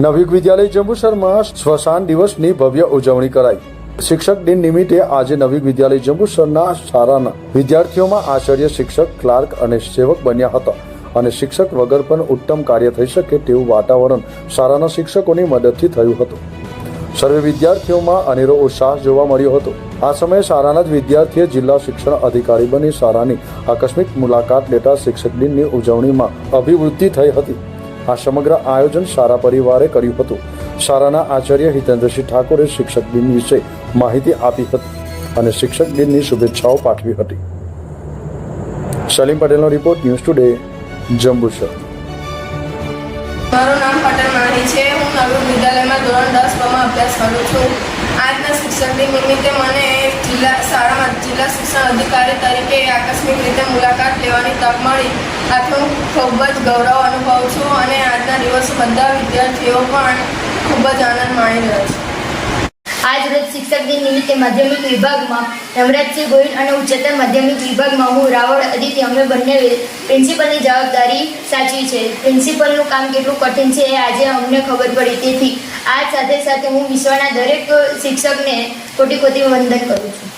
નવયુગ વિદ્યાલય જંબુસરમાં સ્વશાન દિવસની ભવ્ય ઉજવણી કરાઈ. શિક્ષક દિન નિમિત્તે આજે નવયુગ વિદ્યાલય જંબુસરના શાળાના વિદ્યાર્થીઓમાં આચાર્ય શિક્ષક, ક્લાર્ક અને સેવક બન્યા હતા અને શિક્ષક વગર પણ ઉત્તમ કાર્ય થઈ શકે તેવું વાતાવરણ શાળાના શિક્ષકોની મદદથી થયું હતું. સર્વે વિદ્યાર્થીઓમાં અનેરો ઉત્સાહ જોવા મળ્યો હતો. આ સમયે શાળાના જ વિદ્યાર્થીએ જિલ્લા શિક્ષણ અધિકારી બની શાળાની આકસ્મિક મુલાકાત લેતા શિક્ષક દિનની ઉજવણીમાં અભિવૃદ્ધિ થઈ હતી. આ સમગ્ર આયોજન શાળા પરિવારે કર્યું હતું. શાળાના આચાર્ય હિતેન્દ્રસિંહ ઠાકોરે શિક્ષક દિન વિશે માહિતી આપી હતી અને શિક્ષક દિનની શુભેચ્છાઓ પાઠવી હતી. સલીમ પટેલનો રિપોર્ટ ન્યૂઝ ટુડે, જંબુસર. મારું નામ પટેલ માણી છે. હું નવી વિદ્યાલયમાં ધોરણ દસમાં અભ્યાસ કરું છું. આજના શિક્ષક દિન નિમિત્તે મને જિલ્લા શાળામાં જિલ્લા શિક્ષણ અધિકારી તરીકે આકસ્મિક રીતે મુલાકાત લેવાની તક મળી. આથી ખૂબ જ ગૌરવ અનુભવું છું અને આજના દિવસે બધા વિદ્યાર્થીઓ પણ ખૂબ જ આનંદ માણી રહ્યા છે. આજ રોજ શિક્ષક દિન નિમિત્તે માધ્યમિક વિભાગમાં નવરાજસિંહ ગોહિલ અને ઉચ્ચતર માધ્યમિક વિભાગમાં હું રાવળ અદિત્ય અમે બંને પ્રિન્સિપલની જવાબદારી સાચવી છે. પ્રિન્સિપલનું કામ કેટલું કઠિન છે એ આજે અમને ખબર પડી. તેથી આ સાથે સાથે હું વિશ્વના દરેક શિક્ષકને કોટી કોટી વંદન કરું છું.